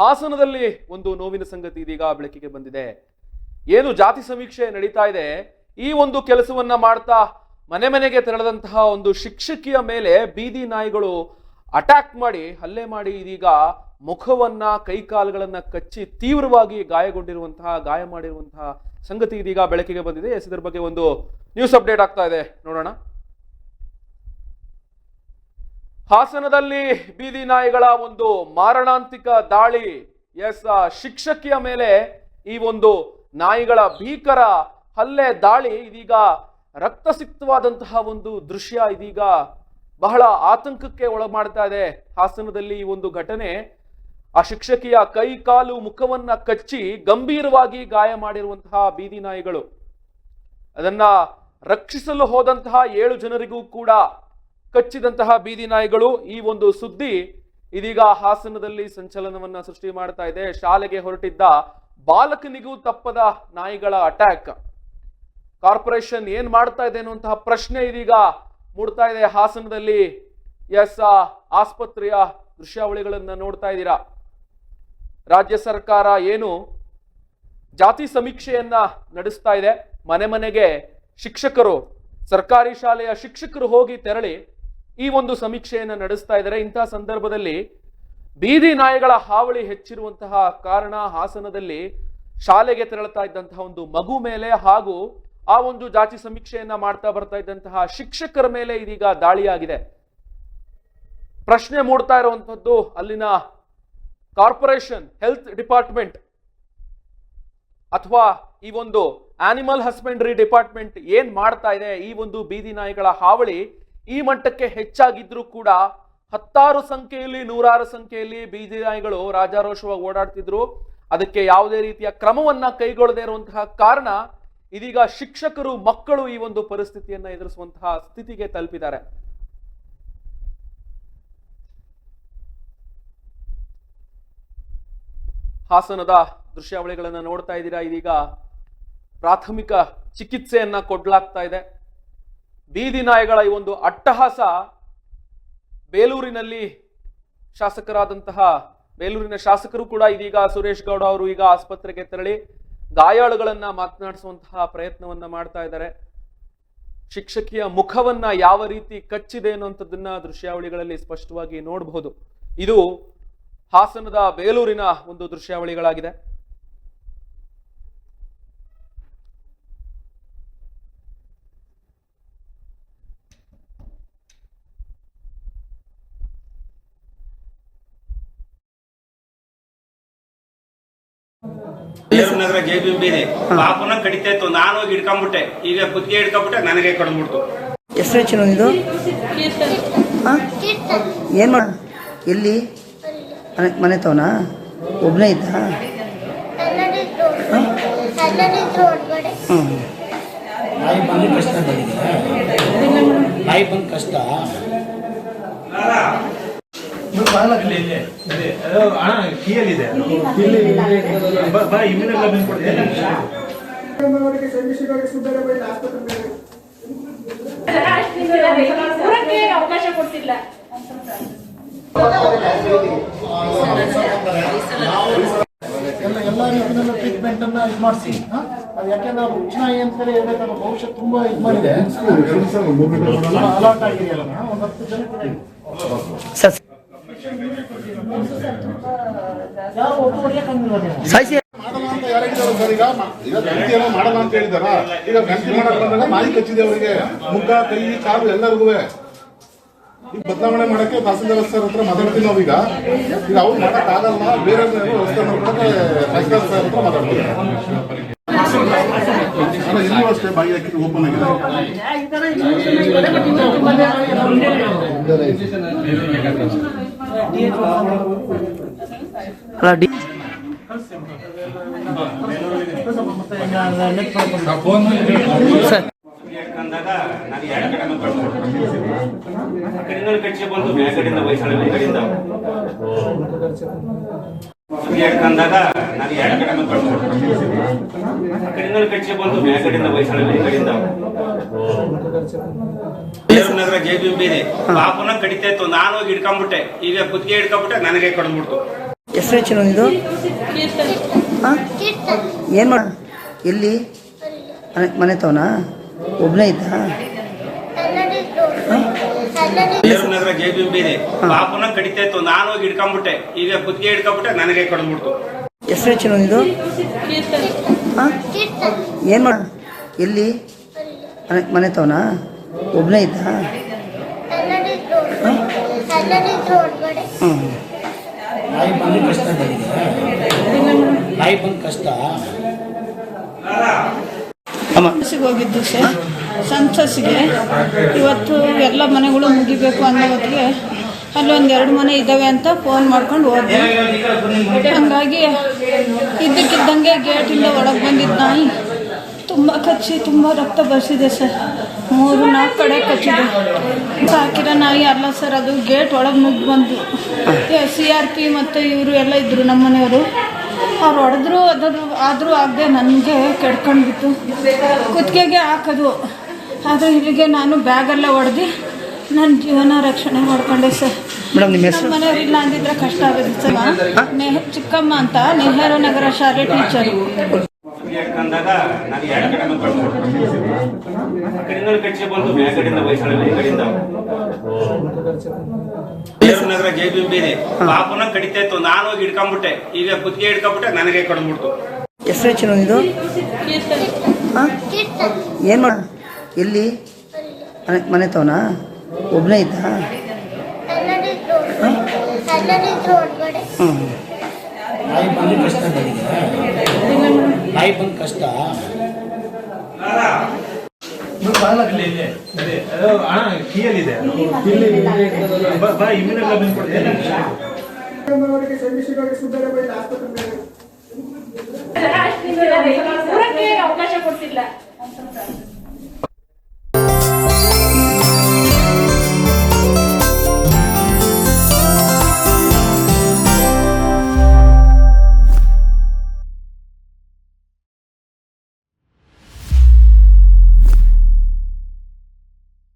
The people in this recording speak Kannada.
ಹಾಸನದಲ್ಲಿ ಒಂದು ನೋವಿನ ಸಂಗತಿ ಇದೀಗ ಬೆಳಕಿಗೆ ಬಂದಿದೆ. ಏನು ಜಾತಿ ಸಮೀಕ್ಷೆ ನಡೀತಾ ಇದೆ? ಈ ಒಂದು ಕೆಲಸವನ್ನ ಮಾಡ್ತಾ ಮನೆ ಮನೆಗೆ ತೆರಳದಂತಹ ಒಂದು ಶಿಕ್ಷಕಿಯ ಮೇಲೆ ಬೀದಿ ನಾಯಿಗಳು ಅಟ್ಯಾಕ್ ಮಾಡಿ ಹಲ್ಲೆ ಮಾಡಿ ಇದೀಗ ಮುಖವನ್ನ, ಕೈಕಾಲುಗಳನ್ನ ಕಚ್ಚಿ ತೀವ್ರವಾಗಿ ಗಾಯಗೊಂಡಿರುವಂತಹ, ಗಾಯ ಮಾಡಿರುವಂತಹ ಸಂಗತಿ ಇದೀಗ ಬೆಳಕಿಗೆ ಬಂದಿದೆ. ಎಸ್, ಇದರ ಬಗ್ಗೆ ಒಂದು ನ್ಯೂಸ್ ಅಪ್ಡೇಟ್ ಆಗ್ತಾ ಇದೆ. ನೋಡೋಣ. ಹಾಸನದಲ್ಲಿ ಬೀದಿ ನಾಯಿಗಳ ಒಂದು ಮಾರಣಾಂತಿಕ ದಾಳಿ. ಎಸ್ ಶಿಕ್ಷಕಿಯ ಮೇಲೆ ಈ ಒಂದು ನಾಯಿಗಳ ಭೀಕರ ಹಲ್ಲೆ ದಾಳಿ. ಇದೀಗ ರಕ್ತಸಿಕ್ತವಾದಂತಹ ಒಂದು ದೃಶ್ಯ ಇದೀಗ ಬಹಳ ಆತಂಕಕ್ಕೆ ಒಳಮಾಡ್ತಾ ಇದೆ ಹಾಸನದಲ್ಲಿ ಈ ಒಂದು ಘಟನೆ. ಆ ಶಿಕ್ಷಕಿಯ ಕೈ ಕಾಲು ಮುಖವನ್ನ ಕಚ್ಚಿ ಗಂಭೀರವಾಗಿ ಗಾಯ ಮಾಡಿರುವಂತಹ ಬೀದಿ ನಾಯಿಗಳು. ಅದನ್ನ ರಕ್ಷಿಸಲು ಹೋದಂತಹ ಏಳು ಜನರಿಗೂ ಕೂಡ ಕಚ್ಚಿದಂತಹ ಬೀದಿ ನಾಯಿಗಳು ಈ ಒಂದು ಸುದ್ದಿ ಇದೀಗ ಹಾಸನದಲ್ಲಿ ಸಂಚಲನವನ್ನ ಸೃಷ್ಟಿ ಮಾಡ್ತಾ ಇದೆ. ಶಾಲೆಗೆ ಹೊರಟಿದ್ದ ಬಾಲಕನಿಗೂ ತಪ್ಪದ ನಾಯಿಗಳ ಅಟ್ಯಾಕ್. ಕಾರ್ಪೊರೇಷನ್ ಏನ್ ಮಾಡ್ತಾ ಇದೆ ಅನ್ನುವಂತಹ ಪ್ರಶ್ನೆ ಇದೀಗ ಮೂಡ್ತಾ ಇದೆ ಹಾಸನದಲ್ಲಿ. ಎಸ್ ಆಸ್ಪತ್ರೆಯ ದೃಶ್ಯಾವಳಿಗಳನ್ನ ನೋಡ್ತಾ ಇದ್ದೀರಾ? ರಾಜ್ಯ ಸರ್ಕಾರ ಏನು ಜಾತಿ ಸಮೀಕ್ಷೆಯನ್ನ ನಡೆಸ್ತಾ ಇದೆ. ಮನೆ ಮನೆಗೆ ಶಿಕ್ಷಕರು, ಸರ್ಕಾರಿ ಶಾಲೆಯ ಶಿಕ್ಷಕರು ಹೋಗಿ ತೆರಳಿ ಈ ಒಂದು ಸಮೀಕ್ಷೆಯನ್ನು ನಡೆಸ್ತಾ ಇದ್ದಾರೆ. ಇಂತಹ ಸಂದರ್ಭದಲ್ಲಿ ಬೀದಿ ನಾಯಿಗಳ ಹಾವಳಿ ಹೆಚ್ಚಿರುವಂತಹ ಕಾರಣ ಹಾಸನದಲ್ಲಿ ಶಾಲೆಗೆ ತೆರಳುತ್ತಾ ಇದ್ದಂತಹ ಒಂದು ಮಗು ಮೇಲೆ ಹಾಗೂ ಆ ಒಂದು ಜಾತಿ ಸಮೀಕ್ಷೆಯನ್ನ ಮಾಡ್ತಾ ಬರ್ತಾ ಇದ್ದಂತಹ ಶಿಕ್ಷಕರ ಮೇಲೆ ಇದೀಗ ದಾಳಿಯಾಗಿದೆ. ಪ್ರಶ್ನೆ ಮೂಡ್ತಾ ಇರುವಂತದ್ದು ಅಲ್ಲಿನ ಕಾರ್ಪೊರೇಷನ್ ಹೆಲ್ತ್ ಡಿಪಾರ್ಟ್ಮೆಂಟ್ ಅಥವಾ ಈ ಒಂದು ಆನಿಮಲ್ ಹಸ್ಬೆಂಡ್ರಿ ಡಿಪಾರ್ಟ್ಮೆಂಟ್ ಏನ್ ಮಾಡ್ತಾ ಇದೆ? ಈ ಒಂದು ಬೀದಿ ನಾಯಿಗಳ ಹಾವಳಿ ಈ ಮಟ್ಟಕ್ಕೆ ಹೆಚ್ಚಾಗಿದ್ರೂ ಕೂಡ ಹತ್ತಾರು ಸಂಖ್ಯೆಯಲ್ಲಿ, ನೂರಾರು ಸಂಖ್ಯೆಯಲ್ಲಿ ಬೀದಿ ನಾಯಿಗಳು ರಾಜಾರೋಷವಾಗಿ ಓಡಾಡ್ತಿದ್ರು. ಅದಕ್ಕೆ ಯಾವುದೇ ರೀತಿಯ ಕ್ರಮವನ್ನ ಕೈಗೊಳ್ಳದೇ ಇರುವಂತಹ ಕಾರಣ ಇದೀಗ ಶಿಕ್ಷಕರು, ಮಕ್ಕಳು ಈ ಒಂದು ಪರಿಸ್ಥಿತಿಯನ್ನ ಎದುರಿಸುವಂತಹ ಸ್ಥಿತಿಗೆ ತಲುಪಿದ್ದಾರೆ. ಹಾಸನದ ದೃಶ್ಯಾವಳಿಗಳನ್ನು ನೋಡ್ತಾ ಇದ್ದೀರಾ, ಇದೀಗ ಪ್ರಾಥಮಿಕ ಚಿಕಿತ್ಸೆಯನ್ನ ಕೊಡ್ಲಾಗ್ತಾ ಇದೆ. ಬೀದಿ ನಾಯಿಗಳ ಈ ಒಂದು ಅಟ್ಟಹಾಸ ಬೇಲೂರಿನಲ್ಲಿ ಶಾಸಕರಾದಂತಹ, ಬೇಲೂರಿನ ಶಾಸಕರು ಕೂಡ ಇದೀಗ ಸುರೇಶ್ ಗೌಡ ಅವರು ಈಗ ಆಸ್ಪತ್ರೆಗೆ ತೆರಳಿ ಗಾಯಾಳುಗಳನ್ನ ಮಾತನಾಡಿಸುವಂತಹ ಪ್ರಯತ್ನವನ್ನ ಮಾಡ್ತಾ ಇದ್ದಾರೆ. ಶಿಕ್ಷಕಿಯ ಮುಖವನ್ನ ಯಾವ ರೀತಿ ಕಚ್ಚಿದೆ ಅನ್ನುವಂಥದ್ದನ್ನ ದೃಶ್ಯಾವಳಿಗಳಲ್ಲಿ ಸ್ಪಷ್ಟವಾಗಿ ನೋಡಬಹುದು. ಇದು ಹಾಸನದ ಬೇಲೂರಿನ ಒಂದು ದೃಶ್ಯಾವಳಿಗಳಾಗಿದೆ. ನಗರ ಜೆ ಬಿ ಬೀದಿ ಪಾಪನ ಕಡಿತಾ ಇತ್ತು. ನಾನು ಹೋಗಿ ಹಿಡ್ಕೊಂಡ್ಬಿಟ್ಟೆ ಈಗ ಕುತ್ತಿಗೆ ಹಿಡ್ಕೊಂಡ್ಬಿಟ್ಟೆ ನನಗೆ ಕಡ್ಬಿಡ್ತು ಎಷ್ಟು ಹೆಚ್ಚಿನ ಇದು? ಹಾಂ? ಏನು ಮಾಡ ಎಲ್ಲಿ? ಮನೆ ಮನೆ ತವನಾ? ಒಬ್ಬನೇ ಇದ್ದ? ಹ್ಞೂ ನಾಯಿ ಬಂದು ಕಷ್ಟ ನಾಯಿ ಬಂದು ಕಷ್ಟ. ಅವಕಾಶ ಕೊಡ್ತಿಲ್ಲ ಎಲ್ಲ ರೀತಿಯಲ್ಲೂ ಟ್ರೀಟ್ಮೆಂಟ್ ಅನ್ನ ಇದು ಮಾಡಿಸಿ ಅದು ಯಾಕೆಂದ್ರೆ ಅದು ಉಚ್ಚನಾಯಿ ಅಂತಲೇ ಹೇಳ್ಬೇಕಲ್ಲ ಭವಿಷ್ಯ ತುಂಬಾ ಇದು ಮಾಡಿದೆ ಅಲರ್ಟ್ ಆಗಿದೆಯಲ್ಲ ಒಂದು ಹತ್ತು ಜನ ಸಾಯಿಸಿ. ಮಾಡಲ್ಲ ಅಂತ ಯಾರು ಹೇಳಿದಾರೆ ಸರ್ ಈಗ? ಈಗ ಗಂಟಿ ಏನೋ ಮಾಡಲ್ಲ ಅಂತ ಹೇಳಿದಾರ ಈಗ ಗಂಟಿ ಮಾಡಕ್ ಬಂದಾಗ ನಾಯಿ ಕಚ್ಚಿದೆ ಅವರಿಗೆ ಮುಖ ಕೈ ಕಾಲು ಎಲ್ಲರಿಗೂ. ಈಗ ಬದಲಾವಣೆ ಮಾಡಕ್ಕೆ ತಹಸೀಲ್ದಾರ್ ಸರ್ ಹತ್ರ ಮಾತಾಡ್ತೀವಿ ನಾವೀಗ ಈಗ. ಅವ್ರು ಮಾಡಕ್ ಆಗಲ್ಲ ಬೇರೆ ವ್ಯವಸ್ಥೆ ಮಾಡ್ಕೊಳಕ್ಕೆ ತಹಸೀಲ್ದಾರ್ ಸರ್ ಹತ್ರ ಮಾತಾಡ್ತೀವಿ. ಇಲ್ಲೂ ಅಷ್ಟೇ ಬಾಯಿ ಹಾಕಿ ಓಪನ್ ಆಗಿದೆ. ಅಲ್ಲ ಡಿ ಸರ್ ಹಿಡ್ಕೊಂಡಾಗ ನನಗೆ ಎರಡು ಕಡೆ ಕಡೆಯಿಂದ ಕಚ್ಚಿ ಬಂದು ಆ ಕಡೆಯಿಂದ ವಯಸ್ಸಾಳೆ ನಾನು ಎರಡು ಕಡೆ ಕಡೆಯಿಂದ ಕಚ್ಚಿ ಬಂದು ಆ ಕಡೆಯಿಂದ. ನಗರ ಜೆ ಬಿ ಬೀದಿ ಪಾಪನ ಕಡಿತಾ ಇತ್ತು. ನಾನು ಹೋಗಿ ಹಿಡ್ಕೊಂಡ್ಬಿಟ್ಟೆ. ಈಗ ಕುತ್ತಿಗೆ ಹಿಡ್ಕೊಂಡ್ಬಿಟ್ಟೆ ನನಗೆ ಕಡ್ದ್ಬಿಡ್ತು ಹೆಸರು ಹೆಚ್ಚು ಇದು? ಏನು ಮಾಡ ಎಲ್ಲಿ? ಮನೆ ಮನೆ ತವನ? ಒಬ್ಬನೇ ಇದ್ದ? ನಗರ ಜೆ ಬಿ ಬೀದಿ ಪಾಪನ ಕಡಿತಾ ಇತ್ತು. ನಾನು ಹೋಗಿ ಹಿಡ್ಕೊಂಡ್ಬಿಟ್ಟೆ. ಈಗ ಕುತ್ತಿಗೆ ಹಿಡ್ಕೊಂಡ್ಬಿಟ್ಟೆ ನನಗೆ ಕಡ್ದ್ಬಿಡ್ತು ಹೆಸರು ಹೆಚ್ಚು ಇದು? ಏನು ಮಾಡ ಎಲ್ಲಿ? ಮನೆ ಮನೆ ತವನ? ಒಬ್ಬನೇ ಇದ್ದ? ನಾಯಿ ಬಂದು ಕಷ್ಟ ನಾಯಿ ಬಂದು ಕಷ್ಟ. ಹೋಗಿದ್ದು ಸರ್ ಸಂತಸಿಗೆ ಇವತ್ತು ಎಲ್ಲ ಮನೆಗಳು ಮುಗಿಬೇಕು ಅನ್ನೋ ಹೊತ್ತಿಗೆ ಅಲ್ಲೊಂದು ಎರಡು ಮನೆ ಇದ್ದಾವೆ ಅಂತ ಫೋನ್ ಮಾಡ್ಕೊಂಡು ಹೋದೆ ಹಂಗಾಗಿ ಇದ್ದಕ್ಕಿದ್ದಂಗೆ ಗೇಟಿಂದ ಒಳಗೆ ಬಂದಿದ್ದ ನಾಯಿ. ತುಂಬ ಕಚ್ಚಿ ತುಂಬ ರಕ್ತ ಬರ್ಸಿದೆ ಸರ್. ಮೂರು ನಾಲ್ಕು ಕಡೆ ಕಚ್ಚಿದೆ. ಸಾಕಿರೋ ನಾಯಿ ಅಲ್ಲ ಸರ್ ಅದು ಗೇಟ್ ಒಳಗೆ ಮುಗ್ದು ಬಂದು ಸಿ ಆರ್ ಪಿ ಮತ್ತು ಇವರು ಎಲ್ಲ ಇದ್ದರು ನಮ್ಮ ಮನೆಯವರು. ಅವ್ರು ಹೊಡೆದ್ರು ಅದ್ರ ಆದರೂ ಆಗದೆ ನನಗೆ ಕೆಡ್ಕೊಂಡ್ಬಿಟ್ಟು ಕುತ್ತಿಗೆಗೆ ಹಾಕೋದು ಆದರೆ ಇಲ್ಲಿಗೆ ನಾನು ಬ್ಯಾಗೆಲ್ಲ ಹೊಡೆದು ನನ್ನ ಜೀವನ ರಕ್ಷಣೆ ಮಾಡ್ಕೊಂಡೆ ಸರ್. ನಿಮ್ಮ ಮನೆಯವ್ರು ಇಲ್ಲ ಅಂದಿದ್ರೆ ಕಷ್ಟ ಆಗೋದಿತ್ತು ಸರ್ ನೆಹ ಚಿಕ್ಕಮ್ಮ ಅಂತ ನೆಹರು ನಗರ ಶಾಲೆ ಟೀಚರು. ಕುತ್ತಿಗೆ ನಾನು ಎರಡು ಕಡೆ ಆ ಕಡೆಯಿಂದ ಕಚ್ಚಿ ಬಂದು ಮೇಲ್ಗಡೆಯಿಂದ ವಯಸ್ಸಲ್ಲಿ ಕಡೆಯಿಂದ ನಗರ ಜೆ ಬೀದಿ. ಪಾಪನ ಕಡಿತಾ ಇತ್ತು ನಾನು ಹೋಗಿ ಹಿಡ್ಕೊಂಡ್ಬಿಟ್ಟೆ. ಈಗ ಕುತ್ತಿಗೆ ಹಿಡ್ಕೊಂಡ್ಬಿಟ್ಟೆ ನನಗೆ ಕಡ್ದ್ಬಿಡ್ತು ಎಷ್ಟು ಹೆಚ್ಚಿನ ಇದು? ಏನು ಮಾಡ ಎಲ್ಲಿ? ಮನೆ ಮನೆ ತವನ? ಒಬ್ಬನೇ ಇದ್ದ? ಹ್ಞೂ ನಾಯಿ ಬಂದು ಕಷ್ಟ. ಅವಕಾಶ ಕೊಡ್ತಿಲ್ಲ.